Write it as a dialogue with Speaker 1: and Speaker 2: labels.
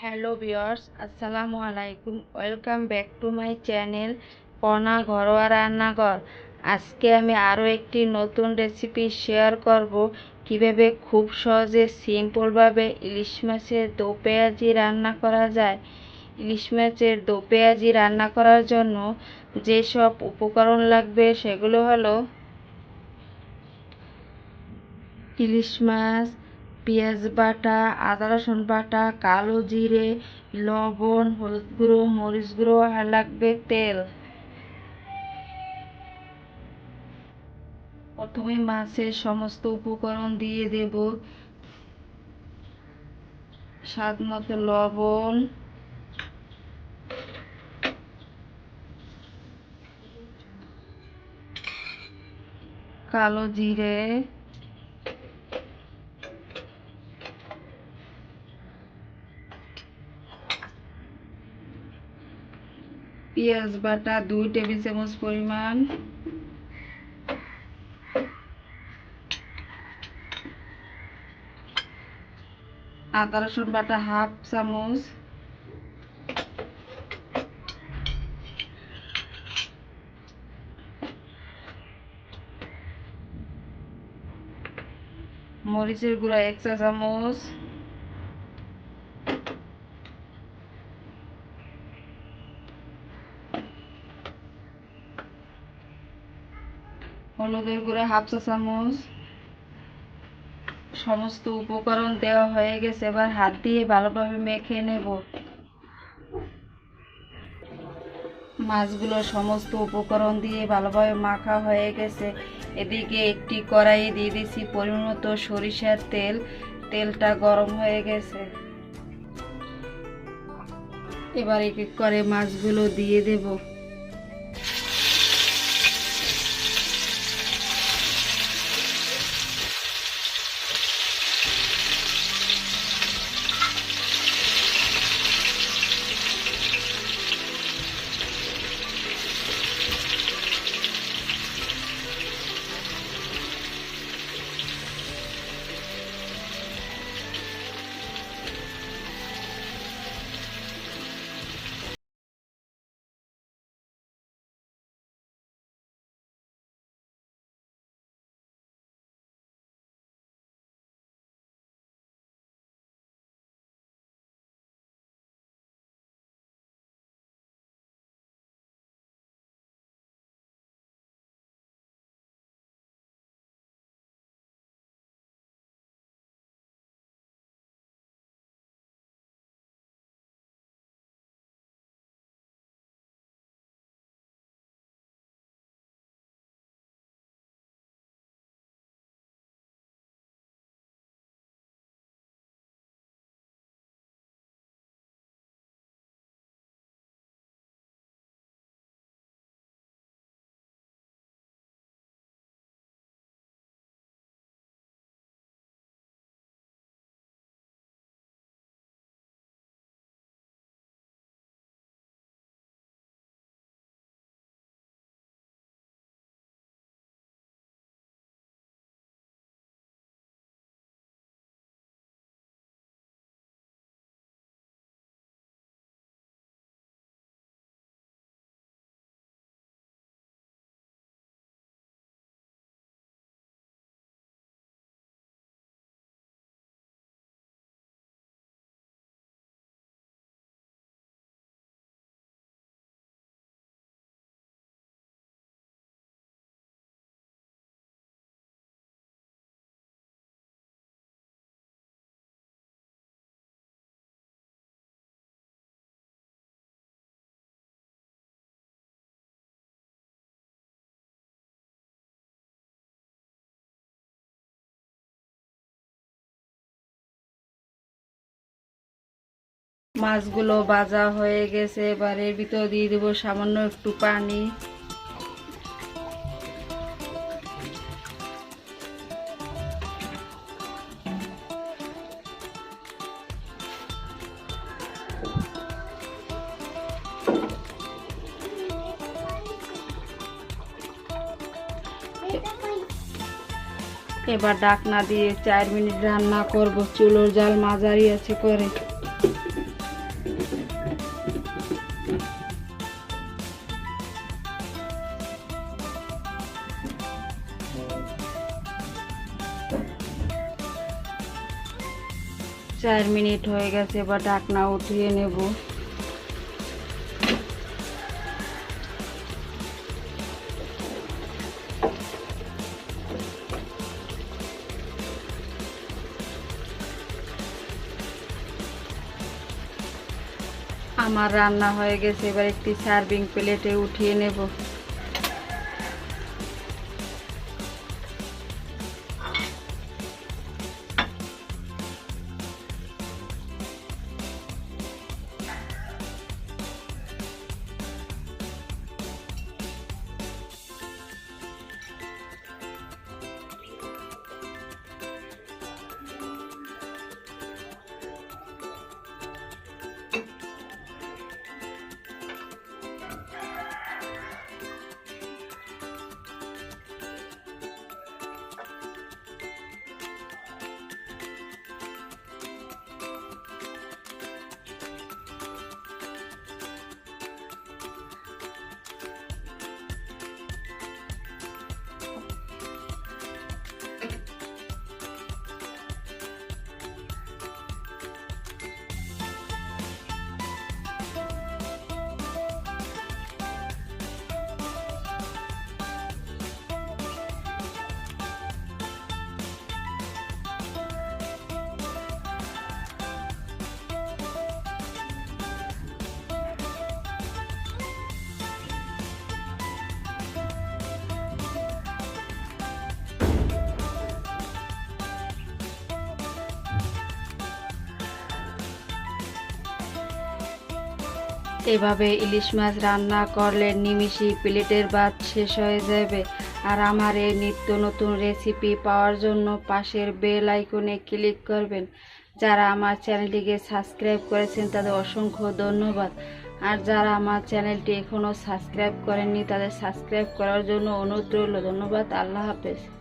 Speaker 1: Hello viewers আসসালামু আলাইকুম। Welcome back to my channel পনা ঘরোয়া রান্নাঘর। আজকে আমি আরও একটি নতুন রেসিপি শেয়ার করব কীভাবে খুব সহজে সিম্পলভাবে ইলিশ মাছের দো পেঁয়াজি রান্না করা যায়। ইলিশ মাছের দো পেঁয়াজি রান্না করার জন্য যেসব উপকরণ লাগবে সেগুলো হলো ইলিশ মাছ পেঁয়াজ বাটা, আদা রসুন বাটা, কালো জিরে, লবণ, হলুদ গুঁড়ো, মরিচ গুঁড়ো আর লাগবে তেল। প্রথমে মাছের সমস্ত উপকরণ দিয়ে দেব। স্বাদ মতো লবণ। কালো জিরে। পেঁয়াজ, বাটা, দুই টেবিল চামচ পরিমাণ। আদা, রসুন বাটা হাফ চামচ। মরিচের গুঁড়া এক চা চামচ হলুদের গুঁড়া হাফ চা চামচ। সমস্ত উপকরণ দেওয়া হয়ে গেছে, এবার হাত দিয়ে ভালোভাবে মেখে নেব। মাছগুলো সমস্ত উপকরণ দিয়ে ভালোভাবে মাখা হয়ে গেছে। এদিকে একটি কড়াইয়ে দিয়ে দিয়েছি পরিমাণ মতো সরিষার তেল। তেলটা গরম হয়ে গেছে। এবার এক এক করে মাছগুলো দিয়ে দেবো। মাছগুলো ভাজা হয়ে গেছে, এবার ভিতর দিয়ে দেবো সামান্য একটু পানি। এবার ডাকনা দিয়ে চার মিনিট রান্না করব। চুলোর জাল মাঝারি আছে করে। চার মিনিট হয়ে গেছে বা ঢাকনা উঠিয়ে নেব। আমার রান্না হয়ে গেছে, এবার একটি সার্ভিং প্লেটে উঠিয়ে নেব। এভাবে ইলিশ মাছ রান্না করলে নিমিষেই প্লেটের ভাত শেষ হয়ে যাবে। আর আমার এই নিত্য নতুন রেসিপি পাওয়ার জন্য পাশের বেল আইকনে ক্লিক করবেন। যারা আমার চ্যানেলটিকে সাবস্ক্রাইব করেছেন তাদের অসংখ্য ধন্যবাদ। আর যারা আমার চ্যানেলটি এখনও সাবস্ক্রাইব করেননি তাদের সাবস্ক্রাইব করার জন্য অনুরোধ রইল। ধন্যবাদ, আল্লাহ হাফেজ।